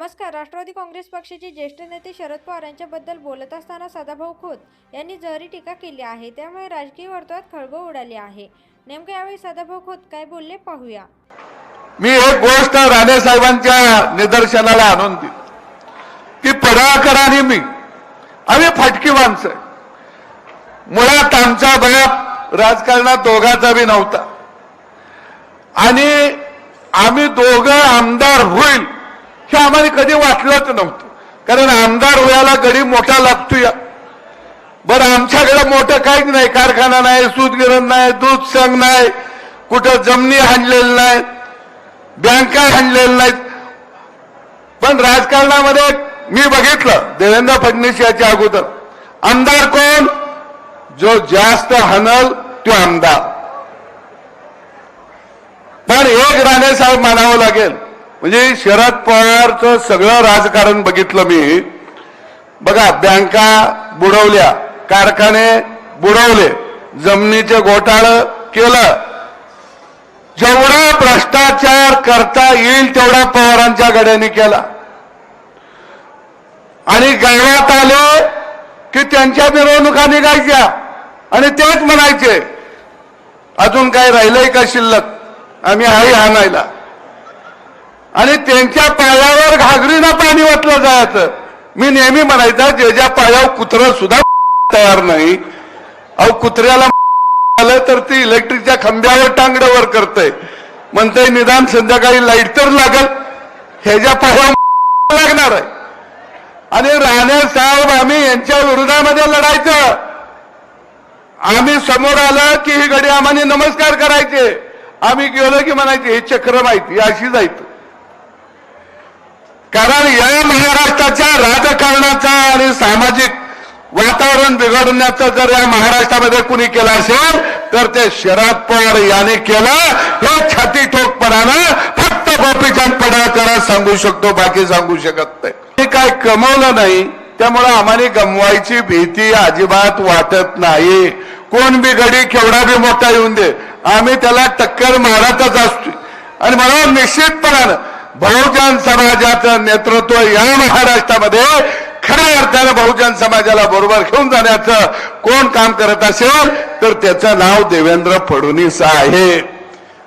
नमस्कार. राष्ट्रवादी काँग्रेस पक्षाचे ज्येष्ठ नेते शरद पवार यांच्याबद्दल बोलत असताना सदाभाऊ खोत यांनी जहरी टीका केली आहे त्यामुळे राजकीय वर्तुळात खळबळ उडाली आहे. नेमकं यावेळी सदाभाऊ खोत काय बोलले पाहूया. मी एक गोष्ट राणे साहेबांच्या निदर्शनाला आणून दिली की पडाळकर मी. आम्ही फाटकी माणसं मुळात आमचा बाप राजकारणात दोघाचा बी नव्हता. आणि आम्ही दोघं आमदार होईल हे आम्हाला कधी वाटलंच नव्हतं. कारण आमदार व्हायला गडी मोठा लागतो या बरं आमच्याकडे मोठं काहीच नाही. कारखाना नाही सूतगिरण नाही दूध संघ नाही कुठं जमिनी हाणलेलं नाही बँका हाणलेल्या नाहीत. पण राजकारणामध्ये मी बघितलं देवेंद्र फडणवीस याच्या अगोदर. आमदार कोण? जो जास्त हनल तो आमदार. पण एक राणे साहेब मानावं लागेल. म्हणजे शरद पवारचं सगळं राजकारण बघितलं मी. बघा बँका बुडवल्या कारखाने बुडवले जमिनीचे घोटाळ केलं. जेवढा भ्रष्टाचार करता येईल तेवढा पवारांच्या गड्याने केला. आणि गावात आले की त्यांच्या मिरवणुका निघायच्या. आणि तेच म्हणायचे अजून काही राहिलंय का शिल्लक? आम्ही आई आणायला आणि त्यांच्या पायावर घागरीनं पाणी वाटलं जायचं. मी नेहमी म्हणायचा ज्याच्या पायावर कुत्र सुद्धा तयार नाही अहो कुत्र्याला आलं तर ती इलेक्ट्रिकच्या खांब्यावर टांगड्यावर करतय. म्हणतंय निदान संध्याकाळी लाइट तर लागल. ह्याच्या पायावर लागणार आहे. आणि राणे साहेब आम्ही यांच्या विरोधामध्ये लढायचं. आम्ही समोर आलं की ही गडी आम्हाला नमस्कार करायचे. आम्ही गेलो की म्हणायचे हे चक्र माहिती अशी जायचं कारण या महाराष्ट्राच्या राजकारणाचा आणि सामाजिक वातावरण बिघडवण्याचं जर या महाराष्ट्रामध्ये कुणी केलं असेल तर ते शरद पवार याने केलं. हे छाती ठोकपणानं फक्त गोपीचंद पडळकर सांगू शकतो बाकी सांगू शकत नाही. काय कमवलं नाही त्यामुळं आम्हाला गमवायची भीती अजिबात वाटत नाही. कोण बी गडी केवढा बी मोठा येऊन दे आम्ही त्याला टक्कर मारतच असतो आणि मला निश्चितपणानं बहुजन समाजाचं नेतृत्व या महाराष्ट्रामध्ये खऱ्या अर्थानं बहुजन समाजाला बरोबर घेऊन जाण्याचं कोण काम करत असेल तर त्याचं नाव देवेंद्र फडणवीस आहे.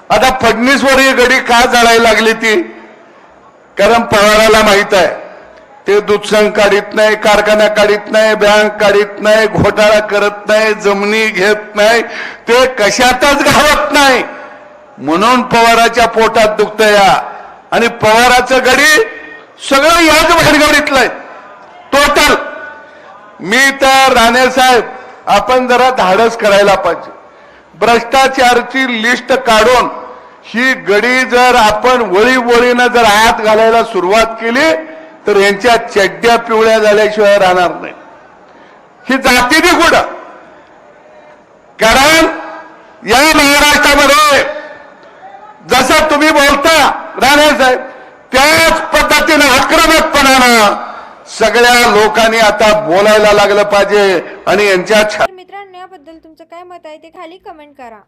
आता फडणवीसवर ही गडी का जाळायला लागली ती? कारण पवाराला माहीत आहे ते दुधसंघ काढीत नाही कारखाना काढीत नाही बँक काढीत नाही घोटाळा करत नाही जमिनी घेत नाही ते कशातच घालत नाही. म्हणून पवाराच्या पोटात दुखतं या आणि पवाराचं गडी सगळं याच भानगडीतलंय टोटल मी तर राणे साहेब आपण जरा धाडस करायला पाहिजे. भ्रष्टाचारची लिस्ट काढून ही गडी जर आपण वळी वळीनं जर आत घालायला सुरुवात केली तर यांच्या चड्ड्या पिवळ्या झाल्याशिवाय राहणार नाही. ही जाती बी कुठं? कारण या महाराष्ट्रामध्ये राणे साहेब त्याच पद्धतीनं आक्रमकपणानं सगळ्या लोकांनी आता बोलायला लागलं पाहिजे आणि यांच्या मित्रांनो याबद्दल तुमचं काय मत आहे ते खाली कमेंट करा.